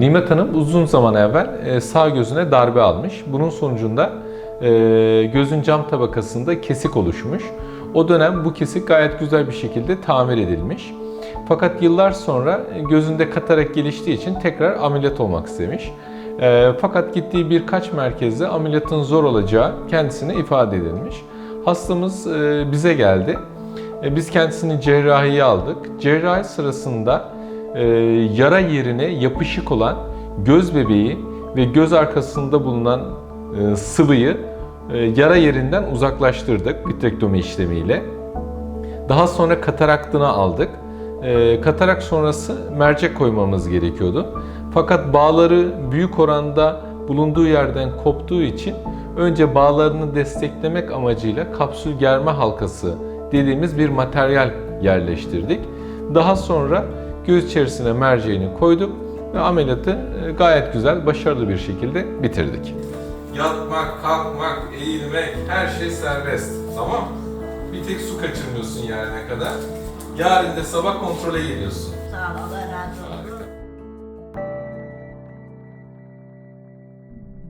Nimet Hanım uzun zaman evvel e, sağ gözüne darbe almış. Bunun sonucunda e, gözün cam tabakasında kesik oluşmuş. O dönem bu kesik gayet güzel bir şekilde tamir edilmiş. Fakat yıllar sonra e, gözünde katarak geliştiği için tekrar ameliyat olmak istemiş. Fakat gittiği birkaç merkezde ameliyatın zor olacağı kendisine ifade edilmiş. Hastamız bize geldi. Biz kendisini cerrahiye aldık. Cerrahi sırasında e, yara yerine yapışık olan göz bebeği ve göz arkasında bulunan e, sıvıyı e, yara yerinden uzaklaştırdık vitrektomi işlemiyle. Daha sonra kataraktını aldık. E, katarak sonrası mercek koymamız gerekiyordu. Fakat bağları büyük oranda bulunduğu yerden koptuğu için önce bağlarını desteklemek amacıyla kapsül germe halkası dediğimiz bir materyal yerleştirdik. Daha sonra göz içerisine merceğini koyduk ve ameliyatı e, gayet güzel, başarılı bir şekilde bitirdik. Yatmak, kalkmak, eğilmek her şey serbest. Tamam Bir tek su kaçırmıyorsun yarına kadar. Yarın da sabah kontrole geliyorsun. Sağ ol.